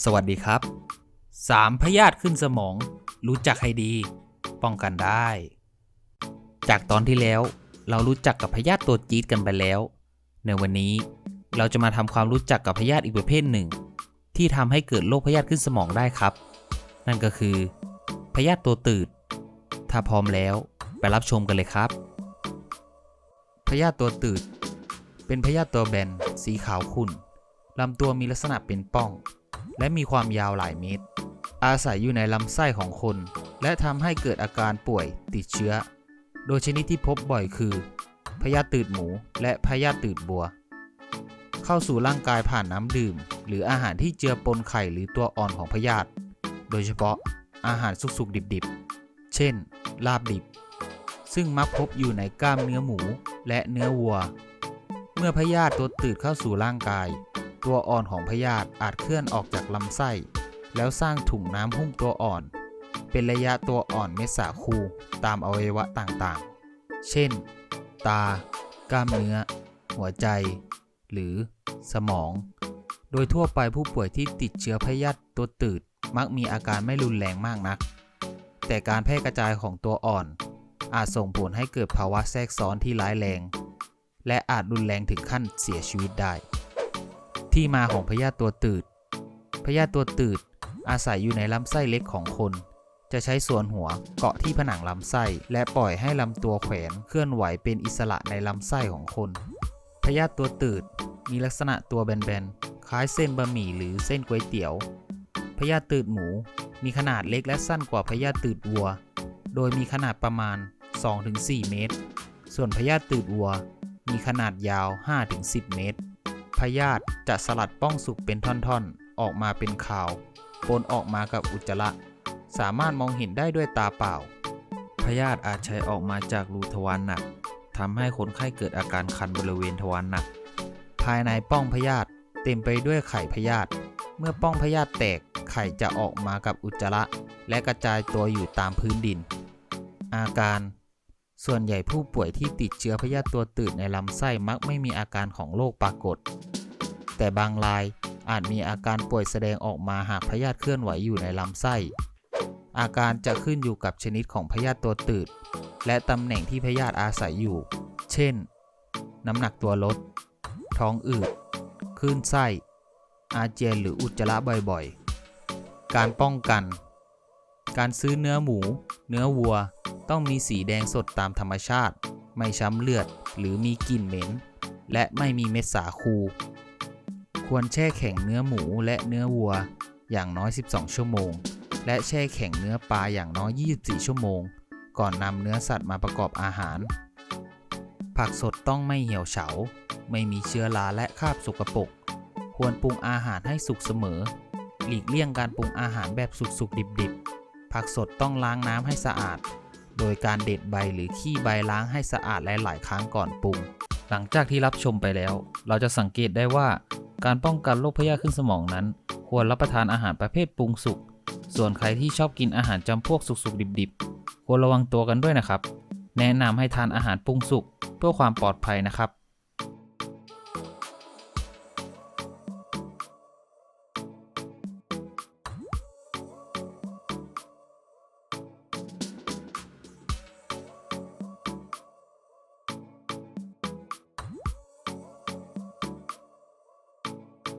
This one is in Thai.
สวัสดีครับ 3 พยาธิขึ้นสมอง รู้จักให้ดี ป้องกันได้ จากตอนที่แล้วเรารู้จักกับพยาธิตัวจี๊ดกันไปแล้ว ในวันนี้เราจะมาทำความรู้จักกับพยาธิอีกประเภทหนึ่ง ที่ทำให้เกิดโรคพยาธิขึ้นสมองได้ครับ นั่นก็คือ พยาธิตัวตืด ถ้าพร้อมแล้วไปรับชมกันเลยครับ พยาธิตัวตืด เป็นพยาธิตัวแบนสีขาวขุ่นลำตัวมีลักษณะเป็นป้อง และมีความยาวหลายเมตร อาศัยอยู่ในลำไส้ของคน และทำให้เกิดอาการป่วยติดเชื้อ โดยชนิดที่พบบ่อยคือพยาธิตืดหมู และพยาธิตืดบัว เข้าสู่ร่างกายผ่านน้ำดื่ม หรืออาหารที่เจือปนไข่หรือตัวอ่อนของพยาธิโดยเฉพาะอาหารสุกๆดิบๆ เช่น ลาบดิบ ซึ่งมักพบอยู่ในกล้ามเนื้อหมูและเนื้อวัว เมื่อพยาธิตัวตืดเข้าสู่ร่างกาย ตัวอ่อนของพยาธิอาจเคลื่อนออกจากลำไส้ แล้วสร้างถุงน้ำหุ้มตัวอ่อน เป็นระยะตัวอ่อนเม็ดสาคูตามอวัยวะต่างๆ เช่น ตา กล้ามเนื้อ หัวใจ หรือสมอง โดยทั่วไปผู้ป่วยที่ติดเชื้อพยาธิตัวตืดมักมีอาการไม่รุนแรงมากนัก แต่การแพร่กระจายของตัวอ่อน อาจส่งผลให้เกิดภาวะแทรกซ้อนที่ร้ายแรง และอาจรุนแรงถึงขั้นเสียชีวิตได้ ที่มาของพยาธิตัวตืด พยาธิตัวตืด อาศัยอยู่ในลำไส้เล็กของคน จะใช้ส่วนหัวเกาะที่ผนังลำไส้ และปล่อยให้ลำตัวแขวนเคลื่อนไหวเป็นอิสระในลำไส้ของคน พยาธิตัวตืด มีลักษณะตัวแบนๆ คล้ายเส้นบะหมี่หรือเส้นก๋วยเตี๋ยว พยาธิตืดหมู มีขนาดเล็กและสั้นกว่าพยาธิตืดวัว โดยมีขนาดประมาณ 2-4 เมตร ส่วนพยาธิตืดวัว มีขนาดยาว 5-10 เมตร พยาธิจะสลัดป้องสุกเป็นท่อนๆ ออกมาเป็นข่าว ปนออกมากับอุจจาระ สามารถมองเห็นได้ด้วยตาเปล่า พยาธิอาจใช้ออกมาจากรูทวารหนักทำให้คนไข้เกิดอาการคันบริเวณทวารหนัก ภายในป้องพยาธิเต็มไปด้วยไข่พยาธิ เมื่อป้องพยาธิแตกไข่จะออกมากับอุจจาระ และกระจายตัวอยู่ตามพื้นดิน อาการ ส่วนใหญ่ผู้ป่วยที่ติดเชื้อพยาธิตัวตืดในลำไส้มักไม่มีอาการของโรคปรากฏ แต่บางรายอาจมีอาการป่วยแสดงออกมาหากพยาธิเคลื่อนไหวอยู่ในลำไส้ อาการจะขึ้นอยู่กับชนิดของพยาธิตัวตืด และตำแหน่งที่พยาธิอาศัยอยู่ เช่น น้ำหนักตัวลด ท้องอืดคลื่นไส้ อาเจียนหรืออุจจาระบ่อยๆ การป้องกัน การซื้อเนื้อหมู เนื้อวัว ต้องมีสีแดงสดตามธรรมชาติ ไม่ช้ำเลือดหรือมีกลิ่นเหม็น และไม่มีเม็ดสาคู ควรแช่แข็งเนื้อหมูและเนื้อวัวอย่างน้อย 12 ชั่วโมง และแช่แข็งเนื้อปลาอย่างน้อย 24 ชั่วโมง ก่อนนำเนื้อสัตว์มาประกอบอาหาร ผักสดต้องไม่เหี่ยวเฉา ไม่มีเชื้อราและคราบสกปรก ควรปรุงอาหารให้สุกเสมอ หลีกเลี่ยงการปรุงอาหารแบบสุกๆดิบๆ ผักสดต้องล้างน้ำให้สะอาด โดยการเด็ดใบหรือขี้ใบล้างให้สะอาดหลาย ๆ ครั้งก่อนปรุง หลังจากที่รับชมไปแล้ว เราจะสังเกตได้ว่า การป้องกันโรคพยาธิขึ้นสมองนั้น ควรรับประทานอาหารประเภทปรุงสุก ส่วนใครที่ชอบกินอาหารจำพวกสุก ๆ ดิบ ๆ ควรระวังตัวกันด้วยนะครับ แนะนำให้ทานอาหารปรุงสุกเพื่อความปลอดภัยนะครับ